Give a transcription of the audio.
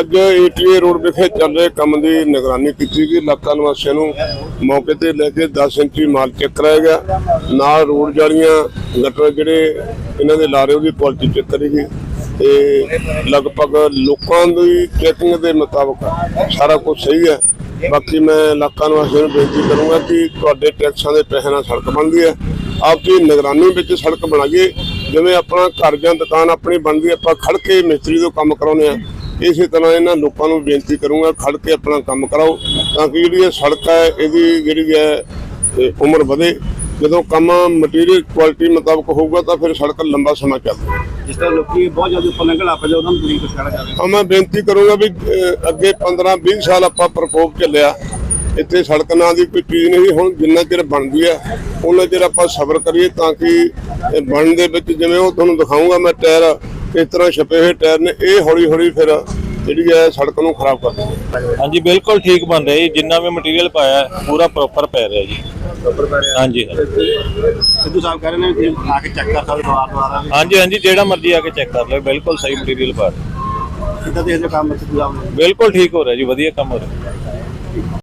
ਅੱਜ ਏਟੀਏ ਰੋਡ ਵਿਖੇ ਚੱਲ ਰਹੇ ਕੰਮ ਦੀ ਨਿਗਰਾਨੀ ਕੀਤੀ ਗਈ। ਇਲਾਕਾ ਨਿਵਾਸੀਆਂ ਨੂੰ ਮੌਕੇ ਤੇ ਲੈ ਕੇ 10 ਇੰਚੀ ਮਾਲ ਚੈੱਕ ਕਰਾਇਆ ਗਿਆ। ਨਾਲ ਰੋਡ ਜਾਲੀਆਂ, ਗਟਰ ਜਿਹੜੇ ਇਹਨਾਂ ਦੇ ਲਾ ਉਹਦੀ ਕੁਆਲਿਟੀ ਚੈੱਕ ਕਰੀ ਗਈ ਤੇ ਲਗਭਗ ਲੋਕਾਂ ਦੀ ਚੈਕਿੰਗ ਦੇ ਮੁਤਾਬਕ ਸਾਰਾ ਕੁਝ ਸਹੀ ਹੈ। ਬਾਕੀ ਮੈਂ ਇਲਾਕਾ ਨਿਵਾਸੀਆਂ ਨੂੰ ਬੇਨਤੀ ਕਰੂੰਗਾ ਕਿ ਤੁਹਾਡੇ ਟੈਕਸਾਂ ਦੇ ਪੈਸੇ ਨਾਲ ਸੜਕ ਬਣਦੀ ਹੈ। ਆਪ ਨਿਗਰਾਨੀ ਵਿੱਚ ਸੜਕ ਬਣਾਈਏ। ਜਿਵੇਂ ਆਪਣਾ ਘਰ ਜਾਂ ਦੁਕਾਨ ਆਪਣੀ ਬਣਦੀ ਆਪਾਂ ਖੜ ਕੇ ਮਿਸਤਰੀ ਤੋਂ ਕੰਮ ਕਰਾਉਂਦੇ ਆ ਇਸੇ ਤਰ੍ਹਾਂ ਇਹਨਾਂ ਲੋਕਾਂ ਨੂੰ ਬੇਨਤੀ ਕਰੂੰਗਾ ਖੜ ਕੇ ਆਪਣਾ ਕੰਮ ਕਰਾਓ ਤਾਂ ਕਿ ਜਿਹੜੀ ਇਹ ਸੜਕ ਹੈ ਇਹਦੀ ਜਿਹੜੀ ਹੈ ਉਮਰ ਵਧੇ। ਜਦੋਂ ਕੰਮ ਮਟੀਰੀਅਲ ਕੁਆਲਿਟੀ ਮੁਤਾਬਕ ਹੋਊਗਾ ਤਾਂ ਫਿਰ ਸੜਕ ਲੰਬਾ ਸਮਾਂ ਚੱਲਦੀ ਹੈ ਜਿਸ ਤਰ੍ਹਾਂ ਲੋਕੀ ਬਹੁਤ ਜ਼ਿਆਦਾ ਉੱਪਰ ਲੰਘਣ ਪਏ ਉਹਨਾਂ ਨੂੰ ਕਹਿਣਾ ਚਾਹੁੰਦੇ ਤਾਂ ਮੈਂ ਬੇਨਤੀ ਕਰੂੰਗਾ ਵੀ ਅੱਗੇ 15 20 ਸਾਲ ਆਪਾਂ ਪ੍ਰਕੋਪ ਚੱਲਿਆ। ਇੱਥੇ ਸੜਕ ਨਾਂ ਦੀ ਕੋਈ ਚੀਜ਼ ਨਹੀਂ ਹੁਣ ਜਿੰਨਾ ਚਿਰ ਬਣਦੀ ਹੈ ਉਹਨਾਂ ਚਿਰ ਆਪਾਂ ਸਬਰ ਕਰੀਏ ਤਾਂ ਕਿ ਬਣਨ ਦੇ ਵਿੱਚ ਜਿਵੇਂ ਉਹ ਤੁਹਾਨੂੰ ਦਿਖਾਊਂਗਾ ਮੈਂ ਟਾਇਰ ਇਸ ਤਰ੍ਹਾਂ ਛਪੇ ਹੋਏ ਟਾਇਰ ਨੇ ਇਹ ਹੌਲੀ ਹੌਲੀ ਫਿਰ ਜਿਹੜੀ ਹੈ ਸੜਕ ਨੂੰ ਖਰਾਬ ਕਰ ਦਿੰਦੇ ਹਾਂਜੀ ਬਿਲਕੁਲ ਠੀਕ ਬਣ ਰਿਹਾ ਜੀ ਜਿੰਨਾ ਵੀ ਮਟੀਰੀਅਲ ਪਾਇਆ ਹੈ, ਪੂਰਾ ਪ੍ਰੋਪਰ ਪੈ ਰਿਹਾ ਜੀ। ਉੱਪਰ ਪੈ ਰਿਹਾ। ਹਾਂਜੀ। ਸਿੱਧੂ ਸਾਹਿਬ ਕਹਿ ਰਹੇ ਨੇ ਕਿ ਆ ਕੇ ਚੈੱਕ ਕਰ ਸਕਦੇ ਦੁਆਰ ਦੁਆਰਾ ਹਾਂਜੀ ਹਾਂਜੀ ਜਿਹੜਾ ਮਰਜ਼ੀ ਆ ਕੇ ਚੈੱਕ ਕਰ ਲਓ ਬਿਲਕੁਲ ਸਹੀ ਮਟੀਰੀਅਲ ਪਾ ਰਿਹਾ ਕਿੱਦਾਂ ਦੇਖਦੇ ਕੰਮ ਸਿੱਧੂ ਸਾਹਿਬ ਬਿਲਕੁਲ ਠੀਕ ਹੋ ਰਿਹਾ ਜੀ ਵਧੀਆ ਕੰਮ ਹੋ ਰਿਹਾ।